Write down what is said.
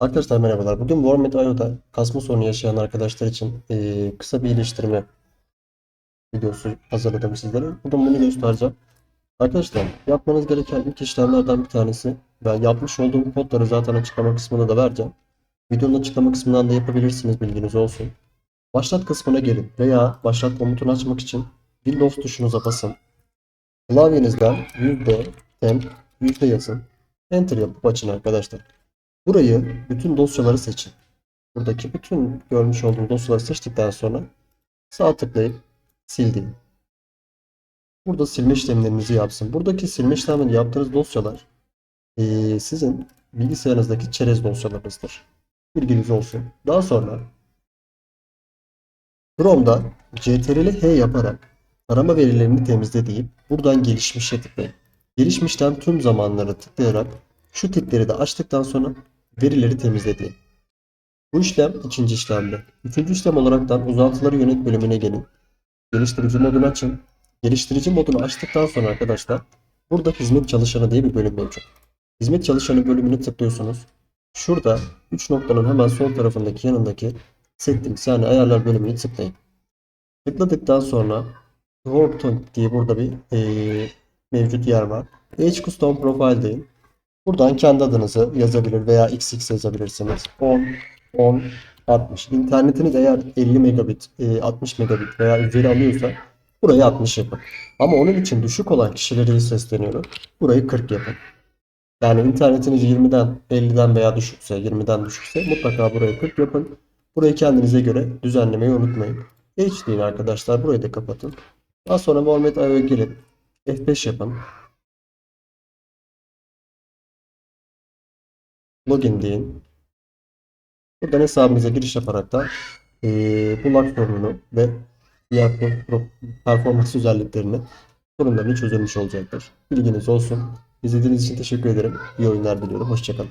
Arkadaşlar merhabalar. Bugün Warmed IO'da kasma sorunu yaşayan arkadaşlar için eee, kısa bir iyileştirme videosu hazırladım sizlere. Bugün bunu göstereceğim. Arkadaşlar yapmanız gereken ilk işlemlerden bir tanesi ben yapmış olduğum kodları zaten açıklama kısmında da vereceğim. Videonun açıklama kısmından da yapabilirsiniz bilginiz olsun. Başlat kısmına gelin veya başlat komutunu açmak için Windows tuşunuza basın. Klavyenizden temp Burayı bütün dosyaları seçin. Buradaki bütün görmüş olduğum dosyaları seçtikten sonra sağ tıklayıp sil deyin. Burada silme işlemlerinizi yapsın. Buradaki silme işlemini yaptığınız dosyalar sizin bilgisayarınızdaki çerez dosyalarınızdır. Bilginiz olsun. Daha sonra Chrome'da CTRL H yaparak arama verilerini temizle deyip buradan gelişmişe tıklayın. Gelişmişten tüm zamanları tıklayarak şu tikleri de açtıktan sonra verileri temizle deyin. Bu işlem ikinci işlemde. Üçüncü işlem olaraktan uzantıları yönet bölümüne gelin. Geliştirici modunu açın. Geliştirici modunu açtıktan sonra arkadaşlar burada hizmet çalışanı diye bir bölüm mevcut. Hizmet çalışanı bölümünü tıklıyorsunuz. Şurada 3 noktanın hemen sol tarafındaki yanındaki settings yani ayarlar bölümünü tıklayın. Tıkladıktan sonra Workton diye burada bir eee, mevcut yer var. H Custom Profile deyin. Buradan kendi adınızı yazabilir veya XX yazabilirsiniz. 10, 10, 60. İnternetiniz eğer 50 megabit, e, 60 megabit veya üzeri alıyorsa burayı 60 yapın. Ama onun için düşük olan kişilere sesleniyorum. Burayı 40 yapın. Yani internetiniz 20'den 50'den veya düşükse 20'den düşükse mutlaka burayı 40 yapın. Burayı kendinize göre düzenlemeyi unutmayın. Deyin arkadaşlar. Burayı da kapatın. Daha sonra Muhammed IO'ya gelin. F5 yapın. Login deyin. Buradan hesabınıza giriş yaparak da eee bu lag sorununu ve diğer performans özelliklerini sorunlarını çözülmüş olacaktır. Bilginiz olsun. İzlediğiniz için teşekkür ederim. İyi oyunlar diliyorum. Hoşçakalın.